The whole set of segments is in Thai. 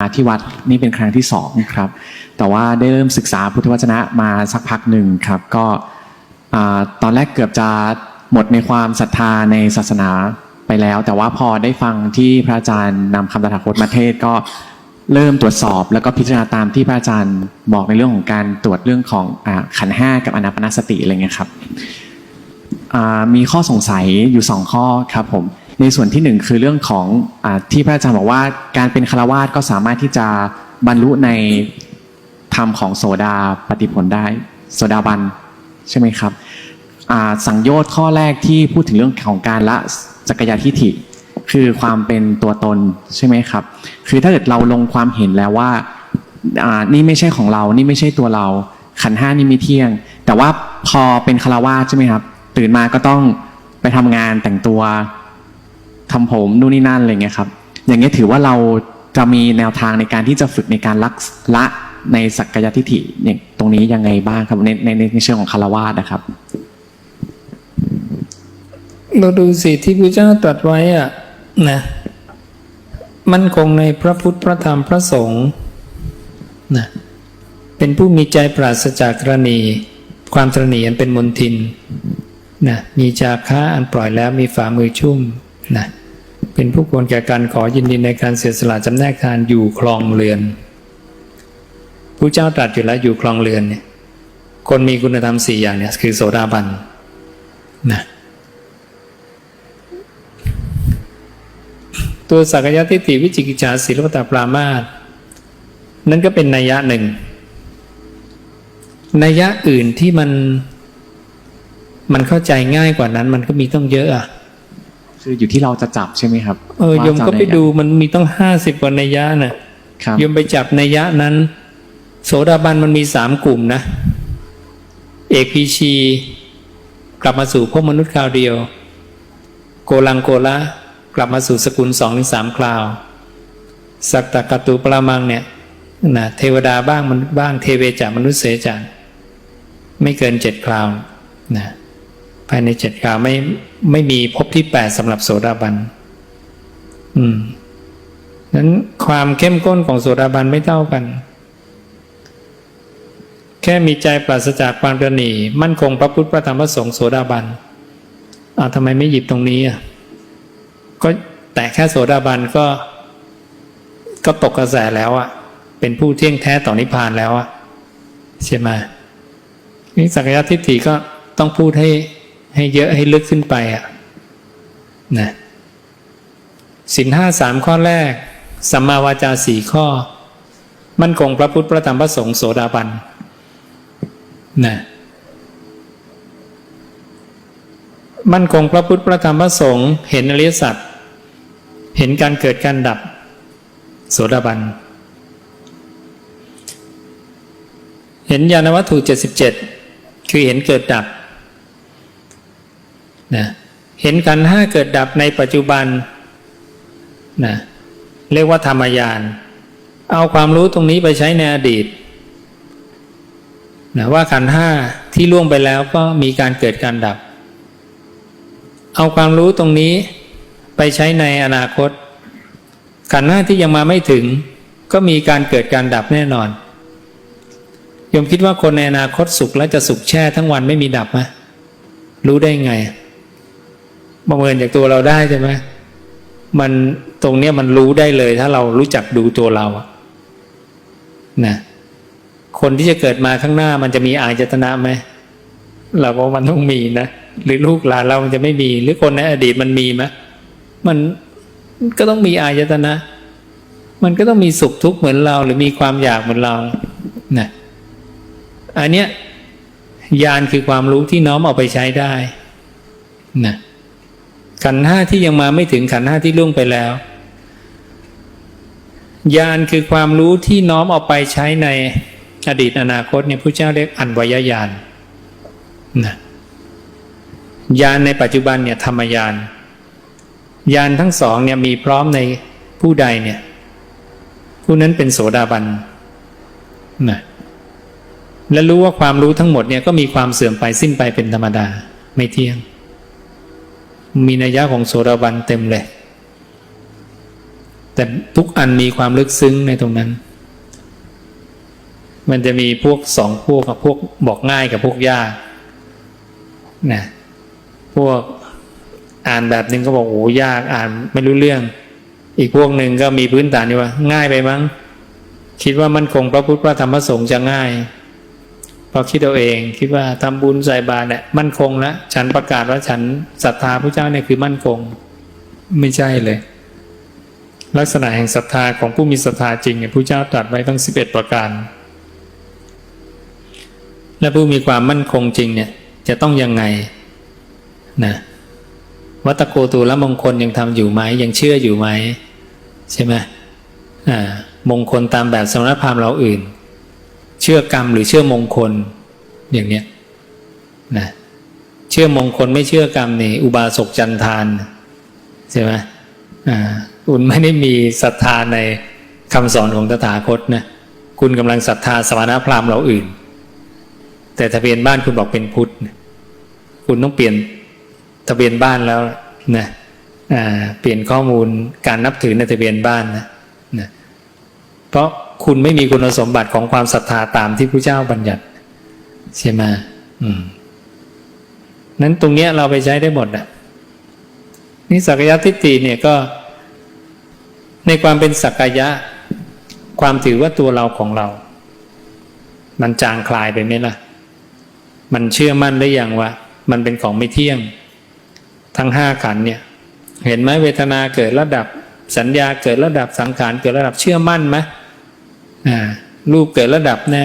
มาที่วัดนี่เป็นครั้งที่สองครับ แต่ว่าได้เริ่มศึกษาพุทธวจนะมาสักพักหนึ่งครับ ก็ตอนแรกเกือบจะหมดในความศรัทธาในศาสนาไปแล้ว แต่ว่าพอได้ฟังที่พระอาจารย์นำคำตถาคตมาเทศก็เริ่มตรวจสอบแล้วก็พิจารณาตามที่พระอาจารย์บอกในเรื่องของการตรวจเรื่องของอขันห้ากับอนาปนสติอะไรเงี้ยครับมีข้อสงสัยอยู่สองข้อครับผม ในส่วนที่หนึ่งคือเรื่องของอที่พระอาจารย์บอกว่าการเป็นคาวาสก็สามารถที่จะบรรลุในธรรมของโสดาปฏิผลได้โสดาบันใช่ไหมครับสังโยชน์ข้อแรกที่พูดถึงเรื่องของการละจักรยานทิฏฐิคือความเป็นตัวตนใช่ไหมครับ คือถ้าเกิดเราลงความเห็นแล้วว่านี่ไม่ใช่ของเรา นี่ไม่ใช่ตัวเรา ขันห้านี่ไม่เที่ยง แต่ว่าพอเป็นคารวาสใช่ไหมครับ ตื่นมาก็ต้องไปทำงานแต่งตัว ทำผมนู่นนี่นั่นอะไรเงี้ยครับ อย่างเงี้ยถือว่าเราจะมีแนวทางในการที่จะฝึกในการลักละในสักกายทิฏฐิอย่างตรงนี้ยังไงบ้างครับในในในเชิงของคารวาสนะครับ เราดูสิที่พระเจ้าตรัสไว้อะนะมั่นคงในพระพุทธพระธรรมพระสงฆ์นะเป็นผู้มีใจปราศจากตรณี ความตรณีอันเป็นมนทินนะมีจาคะอันปล่อยแล้วมีฝ่ามือชุ่มนะ เป็นผู้ควรแก่การขอยินดีในการเสียสละจำแนกทานอยู่คลองเรือนผู้เจ้าตรัสอยู่แล้วอยู่คลองเรือนเนี่ยคนมีคุณธรรมสี่อย่างเนี่ยคือโสดาบันนะตัวสักยะทิฏฐิวิจิกิจฉาศิลปตาปรามาสนั่นก็เป็นนัยยะหนึ่งนัยยะอื่นที่มันมันเข้าใจง่ายกว่านั้น มันก็มีต้องเยอะอะ คืออยู่ที่เราจะจับใช่ไหมครับเออว่าโยมก็ไปจะเอาหนดูมันมีต้องห้าสิบกว่านัยยะน่ะครับโยมไปจับนัยยะนั้น โสดาบันมันมีสามกลุ่มนะ เอกพีชี กลับมาสู่พวกมนุษย์คราวเดียว โกลังโกละกลับมาสู่สกุลสองถึงสามคราว สักตะกตุปรามังเนี่ยนะเทวดาบ้างมันษย์บ้างเทเวจามนุษย์เสจาไม่เกินเจ็ดคราวนะ ภายในเจ็ดคราไม่ไม่มีภพที่แปดสำหรับโสดาบัน อืมนั้นความเข้มข้นของโสดาบันไม่เท่ากัน แค่มีใจปราศจากความตระหนีมั่นคงพระพุทธพระธรรมพระสงฆ์โสดาบันอ้าวทำไมไม่หยิบตรงนี้อะก็แต่แค่โสดาบันก็ ก็ตกกระแสแล้วอะ เป็นผู้เที่ยงแท้ต่อนิพพานแล้วอะใช่ไหมนี่สักยะทิฏฐิก็ต้องพูดให้ ให้เยอะให้ลึกขึ้นไปอะนะสินห้าสามข้อแรกสัมมาวาจาสี่ข้อ มั่นคงพระพุทธพระธรรมพระสงฆ์โสดาบันนะมั่นคงพระพุทธพระธรรมพระสงฆ์เห็นอริยสัจเห็นการเกิดการดับ โสดาบัน เห็นญาณวัตถุเจ็ดสิบเจ็ดคือเห็นเกิดดับ นะเห็นขันห้าเกิดดับในปัจจุบันนะเรียกว่าธรรมยาน เอาความรู้ตรงนี้ไปใช้ในอดีตนะว่าขันห้าที่ล่วงไปแล้วก็มีการเกิดการดับ เอาความรู้ตรงนี้ไปใช้ในอนาคต ขันห้าที่ยังมาไม่ถึง ก็มีการเกิดการดับแน่นอนยมคิดว่าคนในอนาคตสุขแล้วจะสุขแช่ทั้งวันไม่มีดับไหมรู้ได้ไง ประเมินจากตัวเราได้ใช่ไหมมันตรงเนี้ยมันรู้ได้เลย ถ้าเรารู้จักดูตัวเราอะนะคนที่จะเกิดมาข้างหน้ามันจะมีอายตนะไหมเราว่ามันต้องมีนะหรือลูกหลานเรามันจะไม่มี หรือคนในอดีตมันมีไหมมันก็ต้องมีอายตนะ มันก็ต้องมีสุขทุกข์เหมือนเรา หรือมีความอยากเหมือนเรานะอันเนี้ยญาณคือความรู้ที่น้อมเอาไปใช้ได้นะ ขันห้าที่ยังมาไม่ถึงขันห้าที่ล่วงไปแล้วญาณคือความรู้ที่น้อมเอาไปใช้ในอดีตอนาคตเนี่ยพระเจ้าเรียกอันวยญาณนะญาณในปัจจุบันเนี่ยธรรมญาณญาณทั้งสองเนี่ยมีพร้อมในผู้ใดเนี่ย ผู้นั้นเป็นโสดาบันนะและรู้ว่าความรู้ทั้งหมดเนี่ยก็มีความเสื่อมไปสิ้นไปเป็นธรรมดาไม่เที่ยง มีนัยยะของโสดาบันเต็มเลย แต่ทุกอันมีความลึกซึ้งในตรงนั้น มันจะมีพวกสองพวกกับพวกบอกง่ายกับพวกยากนะพวกอ่านแบบนึงก็บอกโอ้ยากอ่านไม่รู้เรื่อง อีกพวกหนึ่งก็มีพื้นฐานอยู่ว่า ง่ายไปมั้ง คิดว่ามันคงพระพุทธพระธรรมพระสงฆ์จะง่าย พอคิดเอาเองคิดว่าทำบุญใส่บาตรเนี่ยมั่นคงแล้วฉันประกาศว่าฉันศรัทธาพระเจ้าเนี่ยคือมั่นคง ไม่ใช่เลย ลักษณะแห่งศรัทธาของผู้มีศรัทธาจริงเนี่ยพระเจ้าตรัสไว้ทั้งสิบเอ็ดประการ และผู้มีความมั่นคงจริงเนี่ยจะต้องยังไงนะวัตโกตูละมงคลยังทำอยู่ไหมยังเชื่ออยู่ไหมใช่ไหมอ่ามงคลตามแบบสมณพราหมณ์เราอื่น เชื่อกรรมหรือเชื่อมงคล อย่างเนี้ยนะเชื่อมงคลไม่เชื่อกรรมนี่อุบาสกจันทานใช่ไหมอ่าคุณไม่ได้มีศรัทธาในคำสอนของตถาคตนะคุณกำลังศรัทธาสมณพราหมณ์เราอื่น แต่ทะเบียนบ้านคุณบอกเป็นพุทธ คุณต้องเปลี่ยนทะเบียนบ้านแล้วนะอ่าเปลี่ยนข้อมูลการนับถือในทะเบียนบ้านนะนะเพราะ คุณไม่มีคุณสมบัติของความศรัทธาตามที่พระเจ้าบัญญัติใช่ไหมอืมนั้นตรงเนี้ยเราไปใช้ได้หมดอะนี่สักยะทิฏฐิเนี่ยก็ในความเป็นสักยะ ความถือว่าตัวเราของเรา มันจางคลายไปไหมล่ะ มันเชื่อมั่นได้อย่างว่า มันเป็นของไม่เที่ยง ทั้งห้าขันเนี่ย เห็นไหมเวทนาเกิดระดับสัญญาเกิดระดับสังขารเกิดระดับเชื่อมั่นไหม รูปเกิดระดับแน่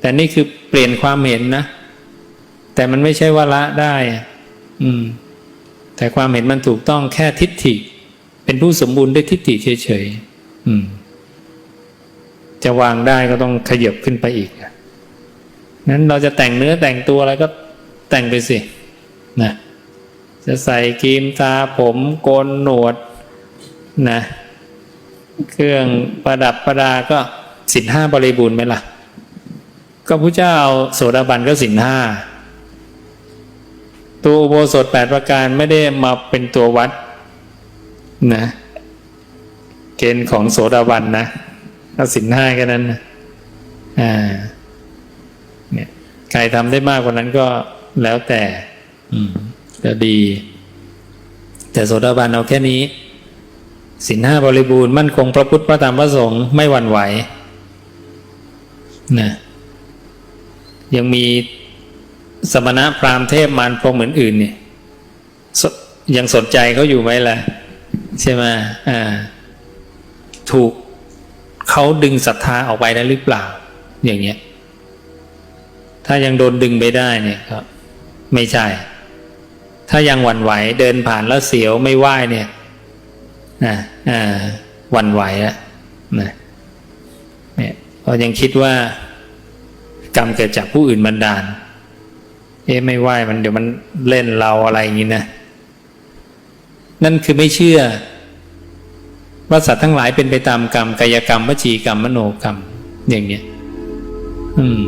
แต่นี่คือเปลี่ยนความเห็นนะ แต่มันไม่ใช่ว่าละได้ อืม แต่ความเห็นมันถูกต้องแค่ทิฏฐิ เป็นผู้สมบูรณ์ด้วยทิฏฐิเฉยๆอืม จะวางได้ก็ต้องขยับขึ้นไปอีกนั้นเราจะแต่งเนื้อแต่งตัวอะไรก็แต่งไปสินะจะใส่ครีมทาผมโกนหนวดนะ เครื่องประดับประดาก็สินห้าบริบูรณ์ไหมล่ะ ก็พระเจ้าเอาโสดาบันก็สินห้าตัวอุโบสถแปดประการไม่ได้มาเป็นตัววัดนะเกณฑ์ของโสดาบันนะก็สินห้าแค่นั้นนะอ่าเนี่ยใครทำได้มากกว่านั้นก็แล้วแต่ อืมก็ดี แต่โสดาบันเอาแค่นี้ สินห้าบริบูรณ์มั่นคงพระพุทธพระธรรมพระสงฆ์ไม่หวั่นไหวนะยังมีสมณะพราหมณ์เทพมารพรหมเหมือนอื่นเนี่ยยังสนใจเขาอยู่ไหมล่ะ ใช่ไหมอ่า ถูกเขาดึงศรัทธาออกไปได้หรือเปล่า อย่างเงี้ย ถ้ายังโดนดึงไปได้เนี่ยก็ไม่ใช่ ถ้ายังหวั่นไหวเดินผ่านแล้วเสียวไม่ไหวเนี่ย นะวันไหวแล้วนะเนี่ยพอยังคิดว่า กรรมเกิดจากผู้อื่นบันดาล เอ๊ะไม่ไหวมันเดี๋ยวมันเล่นเราอะไรอย่างนี้นะนั่นคือไม่เชื่อว่าสัตว์ทั้งหลายเป็นไปตามกรรมกายกรรมวจีกรรมมโนกรรม อย่างเนี้ย อืม